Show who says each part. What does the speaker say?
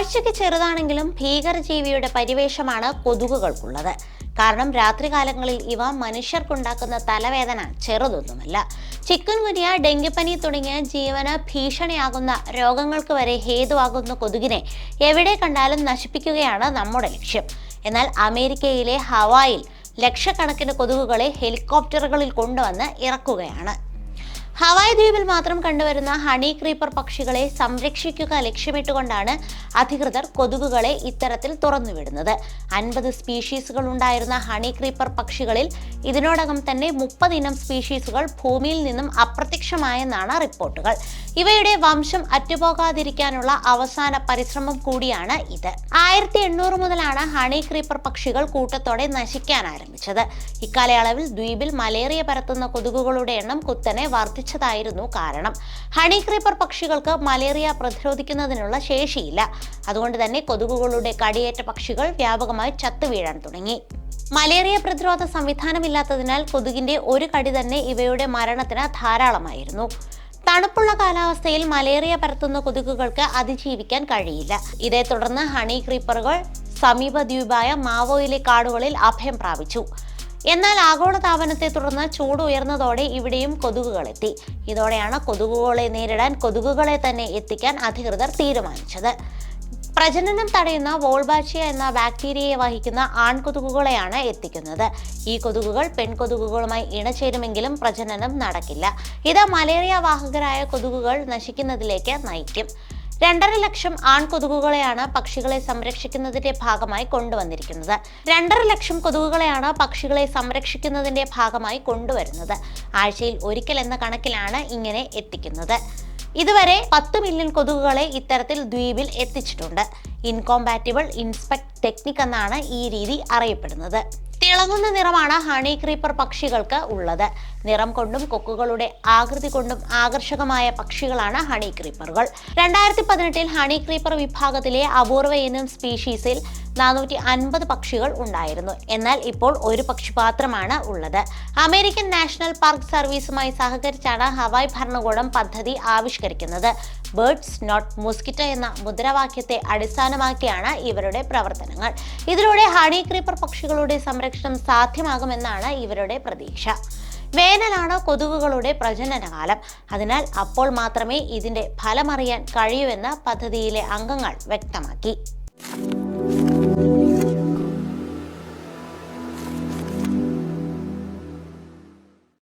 Speaker 1: കാഴ്ചയ്ക്ക് ചെറുതാണെങ്കിലും ഭീകരജീവിയുടെ പരിവേഷമാണ് കൊതുകുകൾക്കുള്ളത്. കാരണം രാത്രികാലങ്ങളിൽ ഇവ മനുഷ്യർക്കുണ്ടാക്കുന്ന തലവേദന ചെറുതൊന്നുമല്ല. ചിക്കൻ ഗുനിയ ഡെങ്കിപ്പനി തുടങ്ങിയ ജീവന ഭീഷണിയാകുന്ന രോഗങ്ങൾക്ക് വരെ ഹേതുവാകുന്ന കൊതുകിനെ എവിടെ കണ്ടാലും നശിപ്പിക്കുകയാണ് നമ്മുടെ ലക്ഷ്യം. എന്നാൽ അമേരിക്കയിലെ ഹവായിൽ ലക്ഷക്കണക്കിന് കൊതുകുകളെ ഹെലികോപ്റ്ററുകളിൽ കൊണ്ടുവന്ന് ഇറക്കുകയാണ്. ഹവായ് ദ്വീപിൽ മാത്രം കണ്ടുവരുന്ന ഹണി ക്രീപ്പർ പക്ഷികളെ സംരക്ഷിക്കുക ലക്ഷ്യമിട്ടുകൊണ്ടാണ് അധികൃതർ കൊതുകുകളെ ഇത്തരത്തിൽ തുറന്നുവിടുന്നത്. അൻപത് സ്പീഷീസുകൾ ഉണ്ടായിരുന്ന ഹണി ക്രീപ്പർ പക്ഷികളിൽ ഇതിനോടകം തന്നെ മുപ്പതിനം സ്പീഷീസുകൾ ഭൂമിയിൽ നിന്നും അപ്രത്യക്ഷമായെന്നാണ് റിപ്പോർട്ടുകൾ. ഇവയുടെ വംശം അറ്റുപോകാതിരിക്കാനുള്ള അവസാന പരിശ്രമം കൂടിയാണ് ഇത്. ആയിരത്തി എണ്ണൂറ് മുതലാണ് ഹണി ക്രീപ്പർ പക്ഷികൾ കൂട്ടത്തോടെ നശിക്കാൻ ആരംഭിച്ചത്. ഇക്കാലയളവിൽ ദ്വീപിൽ മലേറിയ പരത്തുന്ന കൊതുകുകളുടെ എണ്ണം കുത്തനെ വർദ്ധിച്ചതായിരുന്നു കാരണം. ഹണി ക്രീപ്പർ പക്ഷികൾക്ക് മലേറിയ പ്രതിരോധിക്കുന്നതിനുള്ള ശേഷിയില്ല. അതുകൊണ്ട് തന്നെ കൊതുകുകളുടെ കടിയേറ്റ പക്ഷികൾ വ്യാപകമായി ചത്തുവീഴാൻ തുടങ്ങി. മലേറിയ പ്രതിരോധ സംവിധാനമില്ലാത്തതിനാൽ കൊതുകിന്റെ ഒരു കടി തന്നെ ഇവയുടെ മരണത്തിന് ധാരാളമായിരുന്നു. തണുപ്പുള്ള കാലാവസ്ഥയിൽ മലേറിയ പരത്തുന്ന കൊതുകുകൾക്ക് അതിജീവിക്കാൻ കഴിയില്ല. ഇതേ തുടർന്ന് ഹണി ക്രീപ്പറുകൾ സമീപ ദ്വീപായ മാവോയിലെ കാടുകളിൽ അഭയം പ്രാപിച്ചു. എന്നാൽ ആഗോളതാപനത്തെ തുടർന്ന് ചൂട് ഉയർന്നതോടെ ഇവിടെയും കൊതുകുകളെത്തി. ഇതോടെയാണ് കൊതുകുകളെ നേരിടാൻ കൊതുകുകളെ തന്നെ എത്തിക്കാൻ അധികൃതർ തീരുമാനിച്ചത്. പ്രജനനം തടയുന്ന വോൾബാച്ചിയ എന്ന ബാക്ടീരിയയെ വഹിക്കുന്ന ആൺകൊതുകുകളെയാണ് എത്തിക്കുന്നത്. ഈ കൊതുകുകൾ പെൺകൊതുകുകളുമായി ഇണചേരുമെങ്കിലും പ്രജനനം നടക്കില്ല. ഇത് മലേറിയ വാഹകരായ കൊതുകുകൾ നശിക്കുന്നതിലേക്ക് നയിക്കും. രണ്ടര ലക്ഷം ആൺ കൊതുകുകളെയാണ് പക്ഷികളെ സംരക്ഷിക്കുന്നതിന്റെ ഭാഗമായി കൊണ്ടുവന്നിരിക്കുന്നത്. രണ്ടര ലക്ഷം കൊതുകുകളെയാണ് പക്ഷികളെ സംരക്ഷിക്കുന്നതിന്റെ ഭാഗമായി കൊണ്ടുവരുന്നത്. ആഴ്ചയിൽ ഒരിക്കൽ എന്ന കണക്കിലാണ് ഇങ്ങനെ എത്തിക്കുന്നത്. ഇതുവരെ പത്ത് മില്യൺ കൊതുകുകളെ ഇത്തരത്തിൽ ദ്വീപിൽ എത്തിച്ചിട്ടുണ്ട്. ഇൻകോമ്പാറ്റിബിൾ ഇൻസ്പെക്ട് ടെക്നിക് എന്നാണ് ഈ രീതി അറിയപ്പെടുന്നത്. തിളങ്ങുന്ന നിറമാണ് ഹണി ക്രീപ്പർ പക്ഷികൾക്ക് ഉള്ളത്. നിറം കൊണ്ടും കൊക്കുകളുടെ ആകൃതി കൊണ്ടും ആകർഷകമായ പക്ഷികളാണ് ഹണി ക്രീപ്പറുകൾ രണ്ടായിരത്തി പതിനെട്ടിൽ ഹണി ക്രീപ്പർ വിഭാഗത്തിലെ അപൂർവ ഇനം സ്പീഷീസിൽ നാനൂറ്റി അൻപത് പക്ഷികൾ ഉണ്ടായിരുന്നു. എന്നാൽ ഇപ്പോൾ ഒരു പക്ഷി മാത്രമാണ് ഉള്ളത്. അമേരിക്കൻ നാഷണൽ പാർക്ക് സർവീസുമായി സഹകരിച്ചാണ് ഹവായ് ഭരണകൂടം പദ്ധതി ആവിഷ്കരിക്കുന്നത്. ബേർഡ്സ് നോട്ട് മോസ്കിറ്റോ എന്ന മുദ്രാവാക്യത്തെ അടിസ്ഥാനമാക്കിയാണ് ഇവരുടെ പ്രവർത്തനങ്ങൾ. ഇതിലൂടെ ഹണി ക്രീപ്പർ പക്ഷികളുടെ സംരക്ഷണം സാധ്യമാകുമെന്നാണ് ഇവരുടെ പ്രതീക്ഷ. വേനലാണ് കൊതുകുകളുടെ പ്രജനനകാലം. അതിനാൽ അപ്പോൾ മാത്രമേ ഇതിന്റെ ഫലമറിയാൻ കഴിയൂ കഴിയൂവെന്ന് പദ്ധതിയിലെ അംഗങ്ങൾ വ്യക്തമാക്കി.